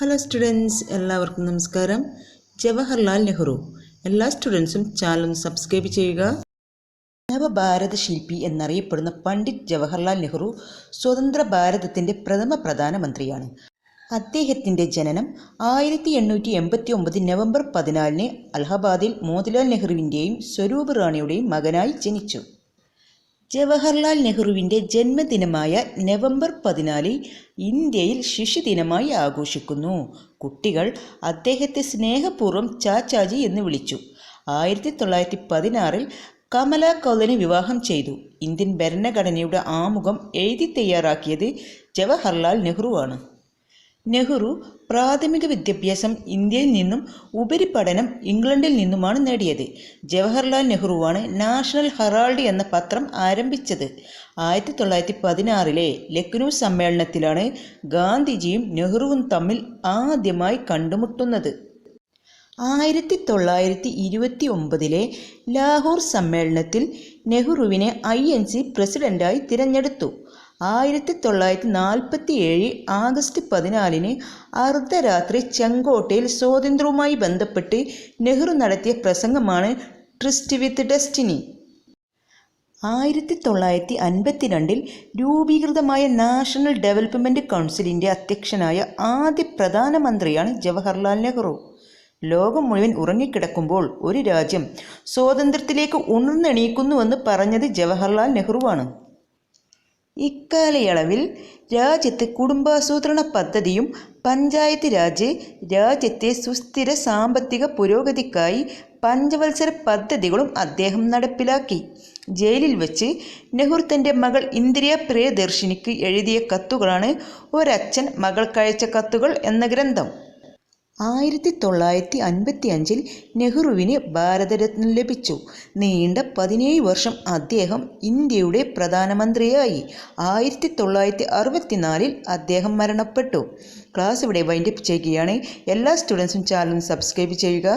Hello students എല്ലാവർക്കും നമസ്കാരം. ജവഹർലാൽ നെഹ്റു. എല്ലാ സ്റ്റുഡൻസും ചാനൽ സബ്സ്ക്രൈബ് ചെയ്യുക. നവഭാരത ശില്പി എന്നറിയപ്പെടുന്ന പണ്ഡിറ്റ് ജവഹർലാൽ നെഹ്റു സ്വതന്ത്ര ഭാരതത്തിന്റെ പ്രഥമ പ്രധാനമന്ത്രിയാണ്. അദ്ദേഹത്തിന്റെ ജനനം ആയിരത്തി എണ്ണൂറ്റി എൺപത്തി ഒമ്പത് നവംബർ പതിനാലിന് അലഹബാദിൽ മോതിലാൽ നെഹ്റുവിന്റെയും സ്വരൂപ് റാണിയുടെയും മകനായി ജനിച്ചു. ജവഹർലാൽ നെഹ്റുവിന്റെ ജന്മദിനമായ നവംബർ പതിനാലിൽ ഇന്ത്യയിൽ ശിശുദിനമായി ആഘോഷിക്കുന്നു. കുട്ടികൾ അദ്ദേഹത്തെ സ്നേഹപൂർവം ചാച്ചാജി എന്ന് വിളിച്ചു. ആയിരത്തി തൊള്ളായിരത്തി പതിനാറിൽ കമല കൗലിനെ വിവാഹം ചെയ്തു. ഇന്ത്യൻ ഭരണഘടനയുടെ ആമുഖം എഴുതി തയ്യാറാക്കിയത് ജവഹർലാൽ നെഹ്റുവാണ്. നെഹ്റു പ്രാഥമിക വിദ്യാഭ്യാസം ഇന്ത്യയിൽ നിന്നും ഉപരിപഠനം ഇംഗ്ലണ്ടിൽ നിന്നുമാണ് നേടിയത്. ജവഹർലാൽ നെഹ്റുവാണ് നാഷണൽ ഹെറാൾഡ് എന്ന പത്രം ആരംഭിച്ചത്. ആയിരത്തി തൊള്ളായിരത്തി പതിനാറിലെ ലക്നൗ സമ്മേളനത്തിലാണ് ഗാന്ധിജിയും നെഹ്റുവും തമ്മിൽ ആദ്യമായി കണ്ടുമുട്ടുന്നത്. ആയിരത്തി തൊള്ളായിരത്തി ഇരുപത്തി ഒമ്പതിലെ ലാഹോർ സമ്മേളനത്തിൽ നെഹ്റുവിനെ ഐ എൻ സി പ്രസിഡന്റായി തിരഞ്ഞെടുത്തു. ആയിരത്തി തൊള്ളായിരത്തി നാൽപ്പത്തി ഏഴ് ആഗസ്റ്റ് പതിനാലിന് അർദ്ധരാത്രി ചെങ്കോട്ടയിൽ സ്വാതന്ത്ര്യവുമായി ബന്ധപ്പെട്ട് നെഹ്റു നടത്തിയ പ്രസംഗമാണ് ട്രിസ്റ്റ് വിത്ത് ഡെസ്റ്റിനി. ആയിരത്തി തൊള്ളായിരത്തി അൻപത്തിരണ്ടിൽ രൂപീകൃതമായ നാഷണൽ ഡെവലപ്മെന്റ് കൗൺസിലിന്റെ അധ്യക്ഷനായ ആദ്യ പ്രധാനമന്ത്രിയാണ് ജവഹർലാൽ നെഹ്റു. ലോകം മുഴുവൻ ഉറങ്ങിക്കിടക്കുമ്പോൾ ഒരു രാജ്യം സ്വാതന്ത്ര്യത്തിലേക്ക് ഉണർന്നെണീക്കുന്നുവെന്ന് പറഞ്ഞത് ജവഹർലാൽ നെഹ്റുവാണ്. ഇക്കാലയളവിൽ രാജ്യത്ത് കുടുംബാസൂത്രണ പദ്ധതിയും പഞ്ചായത്ത് രാജ് രാജ്യത്തെ സുസ്ഥിര സാമ്പത്തിക പുരോഗതിക്കായി പഞ്ചവത്സര പദ്ധതികളും അദ്ദേഹം നടപ്പിലാക്കി. ജയിലിൽ വെച്ച് നെഹ്റു തന്റെ മകൾ ഇന്ദിര പ്രിയദർശിനിക്ക് എഴുതിയ കത്തുകളാണ് ഒരച്ഛൻ മകൾക്കയച്ച കത്തുകൾ എന്ന ഗ്രന്ഥം. ആയിരത്തി തൊള്ളായിരത്തി അൻപത്തി അഞ്ചിൽ നെഹ്റുവിന് ഭാരതരത്നം ലഭിച്ചു. നീണ്ട പതിനേഴ് വർഷം അദ്ദേഹം ഇന്ത്യയുടെ പ്രധാനമന്ത്രിയായി. ആയിരത്തി തൊള്ളായിരത്തി അറുപത്തിനാലിൽ അദ്ദേഹം മരണപ്പെട്ടു. ക്ലാസ് ഇവിടെ വൈൻഡപ്പ് ചെയ്യുകയാണ്. എല്ലാ സ്റ്റുഡൻസും ചാനൽ സബ്സ്ക്രൈബ് ചെയ്യുക.